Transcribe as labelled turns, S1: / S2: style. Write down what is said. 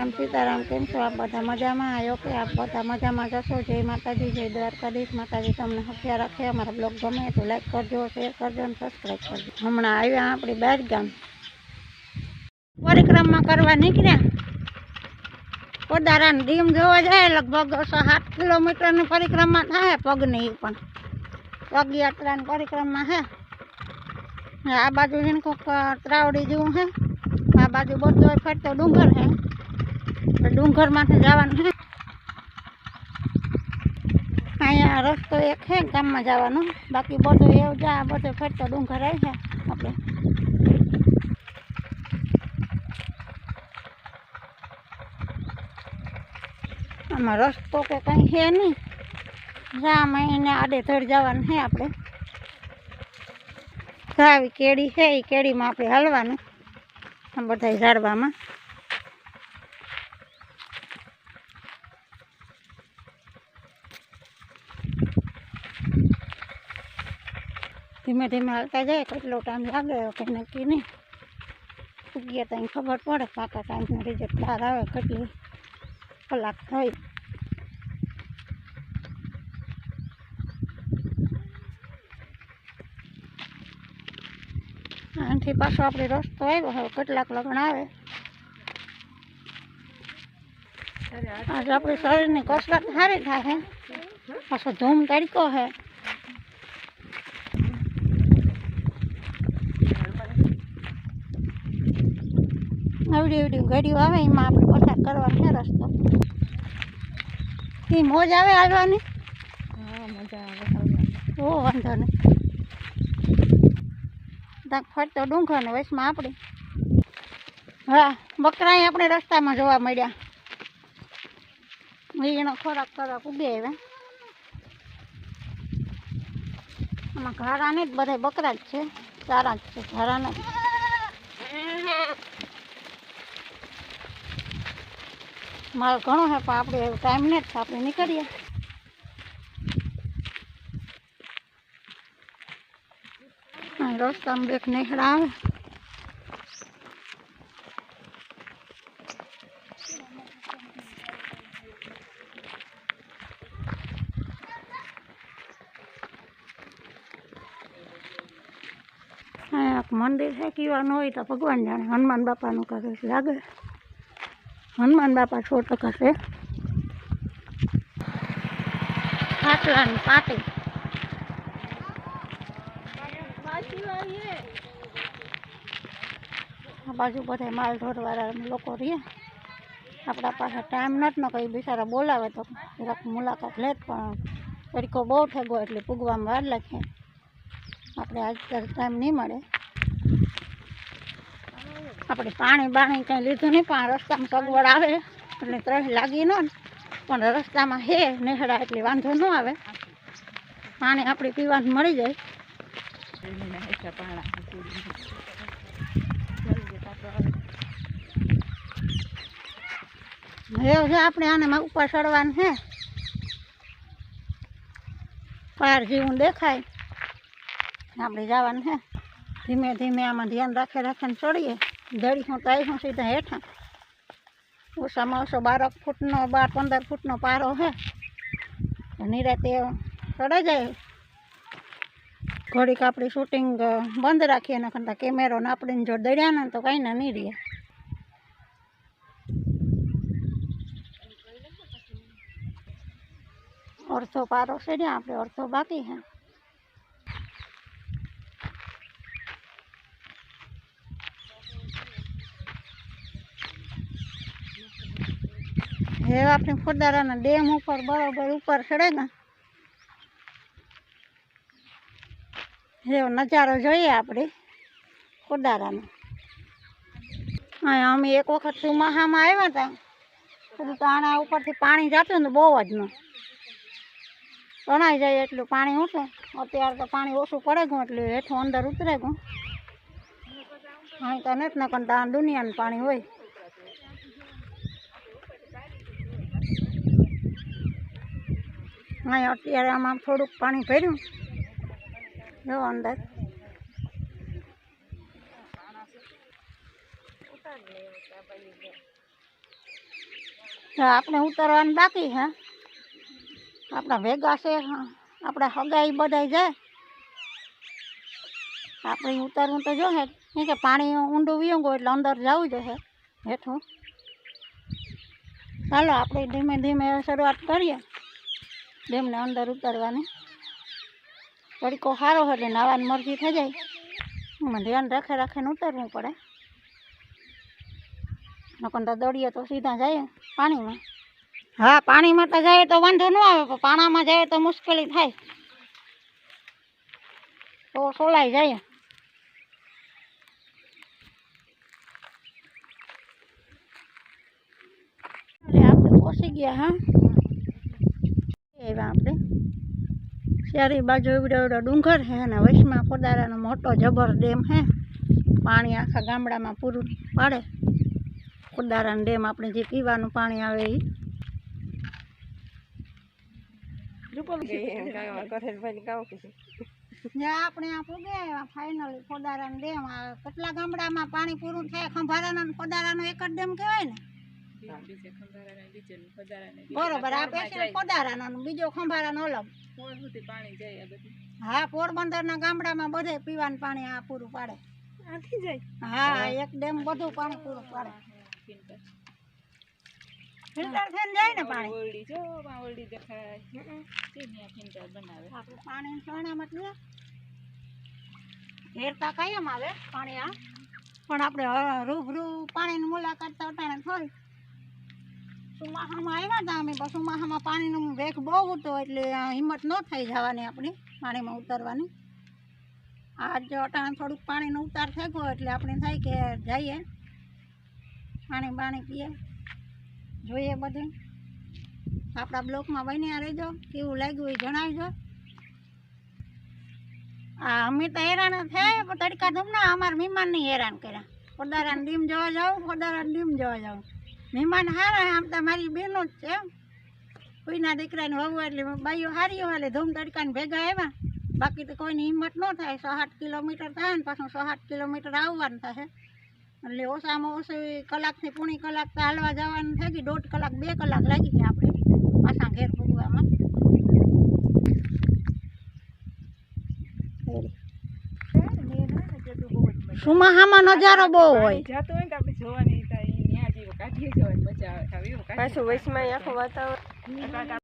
S1: રામ સીતારામ કેમ છો આપ બધા મજામાં આવ્યો કે આપ બધા મજામાં જશો જય માતાજી જય દ્વારકાધીશ માતાજી તમને હથિયાર રાખે અમારા બ્લોગ ગમે તો લાઈક કરજો શેર કરજો અને સબસ્ક્રાઈબ કરજો હમણાં આવ્યા આપણી બાર ગામ પરિક્રમા કરવા નીકળ્યા પોદારાની ડીમ જોવા જાય લગભગ સાત કિલોમીટરની પરિક્રમા થાય પગની ઈ પણ પગયાત્રાની પરિક્રમા છે ને આ બાજુ છે ને કોક ત્રાવડી જેવું છે આ બાજુ બધો ફરતો ડુંગર છે તો ડુંગરમાંથી જવાનું છે. અહીંયા રસ્તો એક છે, ગામમાં જવાનો. બાકી બધો એવું જા બધો ફરતો ડુંગર આવી છે આપણે. આમાં રસ્તો કે કંઈ છે નહીં. જામ મહિને આડે ધડ જવાનું છે આપણે. આવી કેળી છે એ કેળીમાં આપણે હાલવાનું. બધા ઝાડવામાં. ધીમે ધીમે હાલતા જાય કેટલો ટાઈમ લાગે કે નક્કી નહીં ઉગીએ તો અહીં ખબર પડે પાકા ટાઈમનું રિઝલ્ટ બહાર આવે કેટલી કલાક થઈ આનાથી પાછો આપણે રસ્તો આવ્યો હવે કેટલાક લગ્ન આવે આજે આપણી શરીરની કસરત સારી થાય છે પાછો ધૂમ તડકો છે આવડી અવડી ગાડીઓ આવે એમાં આપણે પસાર કરવાનો છે રસ્તો. એ મોજ આવે આવવાની
S2: હા મજા આવે
S1: ઓ વાંધો નહીં. ત્યાં ફરતો ડુંગર ને વચમાં આપણે હા બકરા આપણે રસ્તામાં જોવા મળ્યા. એનો ખોરાક ખોરાક ઉગે આવ્યા આમાં ઘારા ને જ બધા બકરા જ છે સારા જ છે ઘારા માલ ઘણો છે પણ આપણે ટાઈમ ને જ છે આપણે નીકળીએ આ રસ્તામાં બેક નીકળા આવે હા એક મંદિર છે કીવાનું હોય તો ભગવાન જાણે હનુમાન બાપાનું કાંઈક લાગે હનુમાન બાપા સો ટકા છે ખાટલાની પાટી. આ બાજુ બધા માલ ઢોરવાળા લોકો રહીએ આપણા પાસે ટાઈમ નથી ને કંઈ બિચારા બોલાવે તો જરાક મુલાકાત લે પણ તરીકો બહુ ઠેગો એટલે પૂગવામાં વાર લાગે. આપણે આજ ટાઈમ નહીં મળે. આપણે પાણી બાણી કંઈ લીધું નહીં પણ રસ્તામાં સગવડ આવે એટલે ત્રસ લાગી ન પણ રસ્તામાં હે નેહડા એટલે વાંધો ન આવે પાણી આપણે પીવાનું મળી જાય હવે છે આપણે આને માં ઉપર ચડવાનું છે પાર જેવું દેખાય આપણે જવાનું છે ધીમે ધીમે આમાં ધ્યાન રાખે રાખીને ચડીએ દડી હું તો હું સીધા હેઠા ઓછામાં ઓછો બારક ફૂટનો બાર પંદર ફૂટનો પારો છે નિરાતે ચડાઈ જાય ઘડીક આપણી શૂટિંગ બંધ રાખીએ ને કરતાં કેમેરો ને આપણે જો દડ્યા ને તો કાંઈ ના નહીં રહે અડધો પારો છે ને આપણે અડધો બાકી છે હવે આપણે ફુદારાના ડેમ ઉપર, બરોબર, ઉપર ચડે ને. એવો નજારો જોઈએ આપણે ફુદારાનો હા અમે એક વખત ચોમાસામાં આવ્યા હતા. બધું તો આના ઉપરથી પાણી જતું ને બહુ જ ન. તણાઈ જાય એટલું પાણી ઉઠે. અત્યારે તો પાણી ઓછું પડે ગયું એટલે હેઠું અંદર ઉતરે ગયું. અહીં તો નથી ને દુનિયાનું પાણી હોય. અહીં અત્યારે આમાં થોડુંક પાણી ભર્યું જો અંદર તો આપણે ઉતરવાનું બાકી છે આપણા ભેગા છે હા. આપણા હગાઈ બધાય જાય આપણે ઉતરવું તો જોશે કેમ કે પાણી ઊંડું વીંગો એટલે અંદર જવું જોઈએ હેઠું ચાલો આપણે ધીમે ધીમે શરૂઆત કરીએ ડેમને અંદર ઉતરવાની તડકો સારો હોય એટલે નાવાની મરજી થઈ જાય એમાં ધ્યાન રાખે રાખીને ઉતરવું પડે નકર તો દોડીએ તો સીધા જાય પાણીમાં હા પાણીમાં તો જાય તો વાંધો ન આવે પણ પાણામાં જાય તો મુશ્કેલી થાય તો સોલાઈ જાય એટલે આપણે પહોંચી ગયા હા એવા આપણે ચારે બાજુ એવડા એવડા ડુંગર છે અને વચમાં ફોદારાનો મોટો જબર ડેમ છે. પાણી આખા ગામડામાં પૂરું પાડે. ફોદારાનો ડેમ આપણે જે પીવાનું પાણી આવે એ આપણે ફાઇનલી ફોદારાનો ડેમ કેટલા ગામડામાં પાણી પૂરું થાય ખંભારાનો ફોદારાનો એક જ ડેમ કહેવાય ને? બરોબર આ પેશન્ટ ફોદારાનો બીજો ખંભારાનો અલગ. હા પોરબંદરના ગામડામાં બધે પીવાનું પાણી આ પૂરું પાડે. હા એક ડેમ બધું પાણી પૂરું પાડે. ફિલ્ટર થઈને જાય ને પાણી. આપણે પાણી ઘેરતા કાયમ આવે પાણી આ. પણ આપણે રૂબરૂ પાણીની મુલાકાત તો અટાણે થોડી સુમાહામાં આવ્યા હતા અમે. પણ સુમાહામાં પાણીનો વેગ બહુ હતો એટલે હિંમત ન થઈ જવાની આપણી પાણીમાં ઉતરવાની. આજ અટાણે થોડુંક પાણીનો ઉતાર થઈ ગયો એટલે આપણે થાય કે જઈએ, પાણી પાણી પીએ, જોઈએ બધું. આપણા બ્લોકમાં બન્યા રહેજો, કેવું લાગ્યું એ જણાવજો. આ અમે તો હેરાન થયા, પણ તડકા ધૂમના અમારા મહેમાનને હેરાન કર્યા. ખોદારાને ડીમ જોવા જાઉં ખોદારાને ડીમ જોવા જાઉં મહેમાન સારા આમ તો મારી બહેનો જ છે કોઈના દીકરાને વહુ એટલે બાઈઓ હારી હોય એટલે ધૂમ તડકાને ભેગા આવ્યા. બાકી તો કોઈની હિંમત ન થાય સો આઠ કિલોમીટર થાય ને પાછું સો આઠ કિલોમીટર આવવાનું થશે. એટલે ઓછામાં ઓછી કલાકથી પૂણી કલાક તો હાલવા જવાનું થઈ ગઈ દોઢ કલાક બે કલાક લાગી ગયા આપણે પાછા ઘેર પૂગવામાં સુમાહામાં નજારો બહુ હોય.
S2: પાછું વચમાં આખું વાતાવરણ